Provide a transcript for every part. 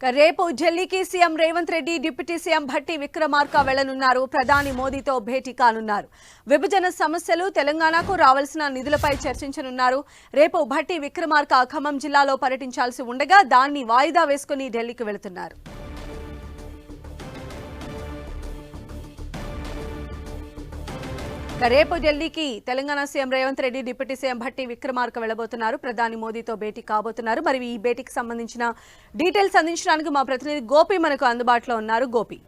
రేపు ఢిల్లీకి CM Revanth Reddy deputy CM Bhatti Vikramarka వెళ్ళనున్నారు ప్రధాని మోదీతో భేటీ కానున్నారు. విభజన సమస్యలు తెలంగాణకు రావాల్సిన నిధులపై చర్చించనున్నారు. రేపు భట్టి విక్రమార్క ఖమ్మం జిల్లాలో పర్యటించాల్సి ఉండగా దాన్ని వాయిదా వేసుకుని ఢిల్లీకి వెళుతున్నారు. రేపు ఢిల్లీకి Telangana CM Revanth Reddy deputy CM Bhatti Vikramarka వెళ్ళబోతున్నారు ప్రధాని మోదీతో భేటీ కాబోతున్నారు. మరి ఈ భేటీకి సంబంధించిన డీటెయిల్స్ అందించడానికి మా ప్రతినిధి గోపి మనకు అందుబాటులో ఉన్నారు. గోపి.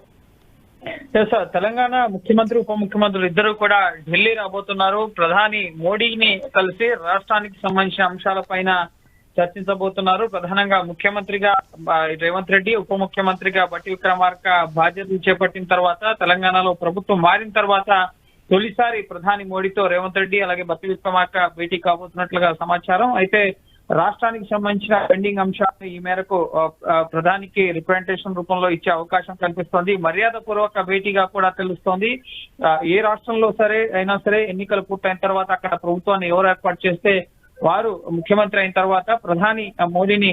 తెలంగాణ ముఖ్యమంత్రి ఉప ముఖ్యమంత్రులు ఇద్దరు కూడా ఢిల్లీ రాబోతున్నారు. ప్రధాని మోడీని కలిసి రాష్ట్రానికి సంబంధించిన అంశాలపైన చర్చించబోతున్నారు. ప్రధానంగా ముఖ్యమంత్రిగా రేవంత్ రెడ్డి ఉప ముఖ్యమంత్రిగా బట్టి విక్రమార్క బాధ్యతలు చేపట్టిన తర్వాత తెలంగాణలో ప్రభుత్వం మారిన తర్వాత తొలిసారి ప్రధాని మోడీతో రేవంత్ రెడ్డి అలాగే బట్టి విక్రమార్క భేటీ కాబోతున్నట్లుగా సమాచారం. అయితే రాష్ట్రానికి సంబంధించిన పెండింగ్ అంశాలను ఈ మేరకు ప్రధానికి రిప్రజెంటేషన్ రూపంలో ఇచ్చే అవకాశం కనిపిస్తోంది మర్యాద పూర్వక భేటీగా కూడా తెలుస్తోంది. ఏ రాష్ట్రంలో సరే అయినా సరే ఎన్నికలు పూర్తయిన తర్వాత అక్కడ ప్రభుత్వాన్ని ఎవరు ఏర్పాటు చేస్తే వారు ముఖ్యమంత్రి అయిన తర్వాత ప్రధాని మోడీని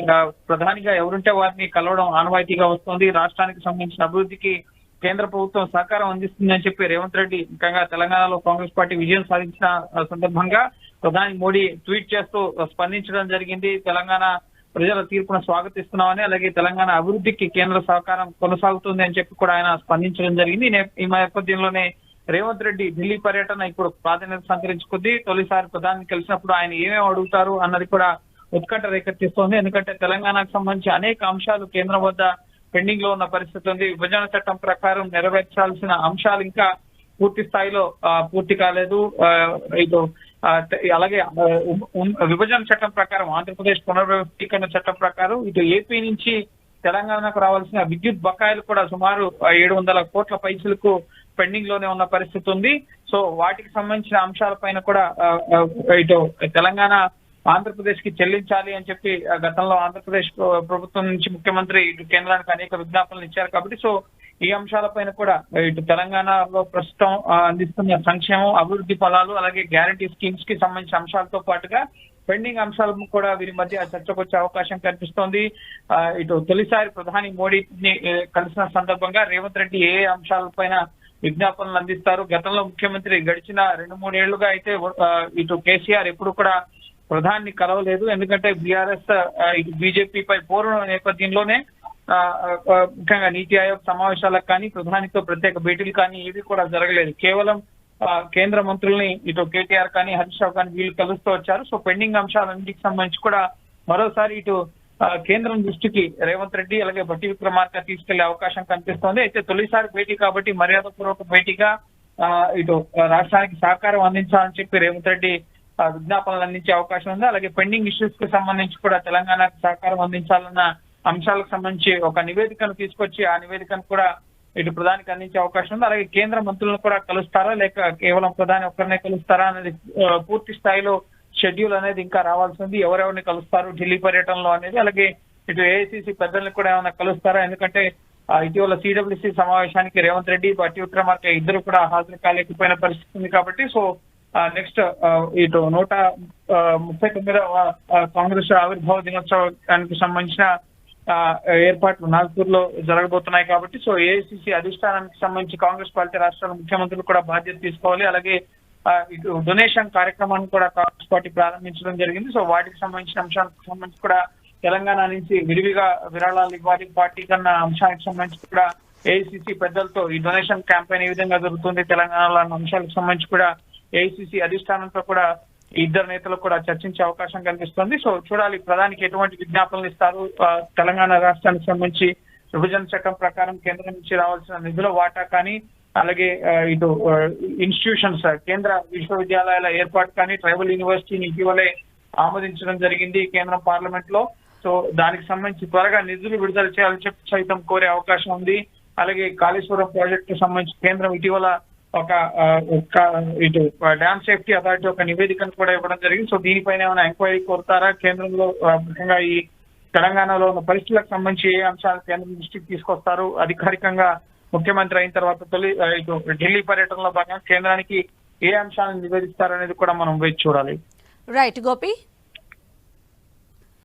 ప్రధానిగా ఎవరుంటే వారిని కలవడం ఆనవాయితీగా వస్తోంది. రాష్ట్రానికి సంబంధించిన అభివృద్ధికి కేంద్ర ప్రభుత్వం సహకారం అందిస్తుందని చెప్పి రేవంత్ రెడ్డి ముఖ్యంగా తెలంగాణలో కాంగ్రెస్ పార్టీ విజయం సాధించిన సందర్భంగా ప్రధాని మోడీ ట్వీట్ చేస్తూ స్పందించడం జరిగింది. తెలంగాణ ప్రజల తీర్పును స్వాగతిస్తున్నామని అలాగే తెలంగాణ అభివృద్ధికి కేంద్ర సహకారం కొనసాగుతుంది అని చెప్పి కూడా ఆయన స్పందించడం జరిగింది. ఈ ఈ నేపథ్యంలోనే రేవంత్ రెడ్డి ఢిల్లీ పర్యటన ఇప్పుడు ప్రాధాన్యత సంతరించుకుంది. తొలిసారి ప్రధాని కలిసినప్పుడు ఆయన ఏమేమి అడుగుతారు అన్నది కూడా ఉత్కంఠ రేకెత్తిస్తోంది. ఎందుకంటే తెలంగాణకు సంబంధించి అనేక అంశాలు కేంద్రం వద్ద పెండింగ్లో ఉన్న పరిస్థితి ఉంది. విభజన చట్టం ప్రకారం నెరవేర్చాల్సిన అంశాలు ఇంకా పూర్తి స్థాయిలో ఆ, పూర్తి కాలేదు. ఆ, ఇటు అలాగే విభజన చట్టం ప్రకారం ఆంధ్రప్రదేశ్ పునర్వ్యవస్థీకరణ చట్టం ప్రకారం ఇటు ఏపీ నుంచి తెలంగాణకు రావాల్సిన విద్యుత్ బకాయిలు కూడా సుమారు ఏడు వందల కోట్ల పైసలకు పెండింగ్లోనే ఉన్న పరిస్థితి ఉంది. సో వాటికి సంబంధించిన అంశాలపైన కూడా ఇటు తెలంగాణ ఆంధ్రప్రదేశ్కి చెల్లించాలి అని చెప్పి గతంలో ఆంధ్రప్రదేశ్ ప్రభుత్వం నుంచి ముఖ్యమంత్రి ఇటు కేంద్రానికి అనేక విజ్ఞాపనలు ఇచ్చారు కాబట్టి సో ఈ అంశాలపైన కూడా ఇటు తెలంగాణలో ప్రస్తుతం అందిస్తున్న సంక్షేమం అభివృద్ధి ఫలాలు అలాగే గ్యారంటీ స్కీమ్స్కి సంబంధించిన అంశాలతో పాటుగా పెండింగ్ అంశాలను కూడా వీరి మధ్య చర్చకు వచ్చే అవకాశం కనిపిస్తోంది. ఆ, ఇటు తొలిసారి ప్రధాని మోడీని కలిసిన సందర్భంగా రేవంత్ రెడ్డి ఏ అంశాలపైన విజ్ఞాపనలు అందిస్తారు? గతంలో ముఖ్యమంత్రి గడిచిన రెండు మూడేళ్ళుగా అయితే ఇటు కేసీఆర్ ఎప్పుడు కూడా ప్రధాని కలవలేదు. ఎందుకంటే బీఆర్ఎస్ ఇటు బీజేపీ పై పూర్వ నేపథ్యంలోనే ఆ, ముఖ్యంగా నీతి ఆయోగ్ సమావేశాలకు కానీ ప్రధానితో ప్రత్యేక భేటీలు కానీ ఏవి కూడా జరగలేదు. కేవలం ఆ, కేంద్ర మంత్రుల్ని ఇటు కేటీఆర్ కానీ హరీష్ రావు కానీ వీళ్ళు కలుస్తూ వచ్చారు. సో పెండింగ్ అంశాలన్నింటికి సంబంధించి కూడా మరోసారి ఇటు కేంద్రం దృష్టికి రేవంత్ రెడ్డి అలాగే బట్టి విక్రమార్క తీసుకెళ్ళే అవకాశం కనిపిస్తోంది. అయితే తొలిసారి భేటీ కాబట్టి మర్యాదపూర్వక భేటీగా ఆ, ఇటు రాష్ట్రానికి సహకారం అందించాలని చెప్పి రేవంత్ రెడ్డి విజ్ఞాపనలు అందించే అవకాశం ఉంది. అలాగే పెండింగ్ ఇష్యూస్కి సంబంధించి కూడా తెలంగాణకు సహకారం అందించాలన్న అంశాలకు సంబంధించి ఒక నివేదికను తీసుకొచ్చి ఆ నివేదికను కూడా ఇటు ప్రధానికి అందించే అవకాశం ఉంది. అలాగే కేంద్ర మంత్రులను కూడా కలుస్తారా? లేక కేవలం ప్రధాని ఒక్కరినే కలుస్తారా అనేది పూర్తి స్థాయిలో షెడ్యూల్ అనేది ఇంకా రావాల్సి ఉంది. ఎవరెవరిని కలుస్తారు? ఢిల్లీ పర్యటనలో అనేది. అలాగే ఇటు ఏఐసిసి పెద్దల్ని కూడా ఏమైనా కలుస్తారా? ఎందుకంటే ఇటీవల సిడబ్ల్యూసి సమావేశానికి రేవంత్ రెడ్డి బట్టి విక్రమార్క ఇద్దరు కూడా హాజరు కాలేకపోయిన పరిస్థితి ఉంది కాబట్టి సో నెక్స్ట్ ఇటు నూట ఆ, ముప్పై తొమ్మిదవ కాంగ్రెస్ ఆవిర్భావ దినోత్సవానికి సంబంధించిన ఆ, ఏర్పాట్లు నాగ్పూర్లో జరగబోతున్నాయి కాబట్టి సో ఏఐసిసి అధిష్టానానికి సంబంధించి కాంగ్రెస్ పార్టీ రాష్ట్రాల ముఖ్యమంత్రులు కూడా బాధ్యత తీసుకోవాలి. అలాగే ఆ, ఇటు డొనేషన్ కార్యక్రమాన్ని కూడా కాంగ్రెస్ పార్టీ ప్రారంభించడం జరిగింది. సో వాటికి సంబంధించిన అంశానికి సంబంధించి కూడా తెలంగాణ నుంచి విరివిగా విరాళాలు ఇవ్వాలి. పార్టీ కన్నా అంశానికి సంబంధించి కూడా ఏఐసిసి పెద్దలతో ఈ డొనేషన్ క్యాంపెయిన్ ఏ విధంగా జరుగుతుంది తెలంగాణలో అన్న అంశాలకు సంబంధించి కూడా ఏఐసిసి అధిష్టానంతో కూడా ఇద్దరు నేతలు కూడా చర్చించే అవకాశం కనిపిస్తుంది. సో చూడాలి ప్రధానికి ఎటువంటి విజ్ఞాపనలు ఇస్తారు? తెలంగాణ రాష్ట్రానికి సంబంధించి విభజన చట్టం ప్రకారం కేంద్రం నుంచి రావాల్సిన నిధుల వాటా కానీ అలాగే ఇటు ఇన్స్టిట్యూషన్స్ కేంద్ర విశ్వవిద్యాలయాల ఏర్పాటు కానీ ట్రైబల్ యూనివర్సిటీని ఇటీవలే ఆమోదించడం జరిగింది కేంద్రం పార్లమెంట్లో సో దానికి సంబంధించి త్వరగా నిధులు విడుదల చేయాలని చెప్పి సైతం కోరే అవకాశం ఉంది. అలాగే కాళేశ్వరం ప్రాజెక్టు సంబంధించి కేంద్రం ఇటీవల ఒక ఇటు డ్యామ్ సేఫ్టీ అథారిటీ ఒక నివేదికను కూడా ఇవ్వడం జరిగింది. సో దీనిపైన ఏమైనా ఎంక్వైరీ కోరుతారా? కేంద్రంలో ముఖ్యంగా ఈ తెలంగాణలో ఉన్న పరిస్థితులకు సంబంధించి ఏ అంశాలు కేంద్రం దృష్టికి తీసుకొస్తారు? అధికారికంగా ముఖ్యమంత్రి అయిన తర్వాత తొలి ఇటు ఢిల్లీ పర్యటనలో భాగంగా కేంద్రానికి ఏ అంశాలను నివేదిస్తారనేది కూడా మనం వేచి చూడాలి. రైట్ గోపి